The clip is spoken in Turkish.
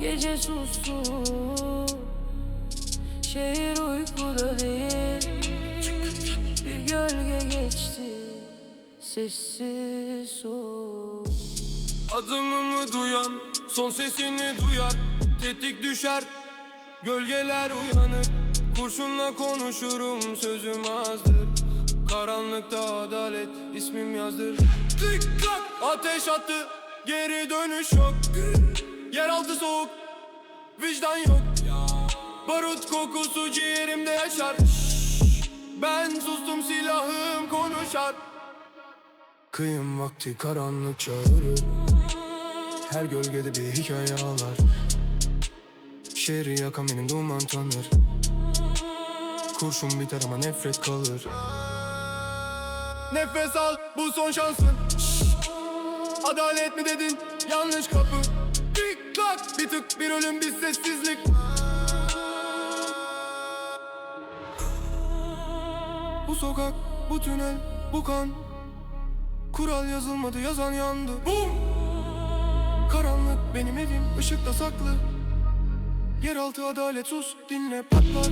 Gece sustu Şehir uykuda değil. Bir gölge geçti Sessiz soğuk Adımımı duyan son sesini duyar. Tetik düşer gölgeler uyanır. Kurşunla konuşurum sözüm azdır. Karanlıkta adalet ismim yazdır. Dikkat! Ateş attı geri dönüş yok. Yeraltı soğuk. Vicdan yok. Barut kokusu ciğerimde yaşar. Ben sustum silahım konuşar. Kıyım vakti karanlık çağırır. Her gölgede bir hikaye ağlar. Şehri yakan benim duman tanır. Kurşun biter ama nefret kalır. Nefes al bu son şansın. Adalet mi dedin? Yanlış kapı. Dikkat! Bir tık bir ölüm bir sessizlik. Bu sokak bu tünel bu kan. Kural yazılmadı yazan yandı. Bum! Karanlık benim evim ışıkta saklı. Yeraltı adalet sus dinle patlar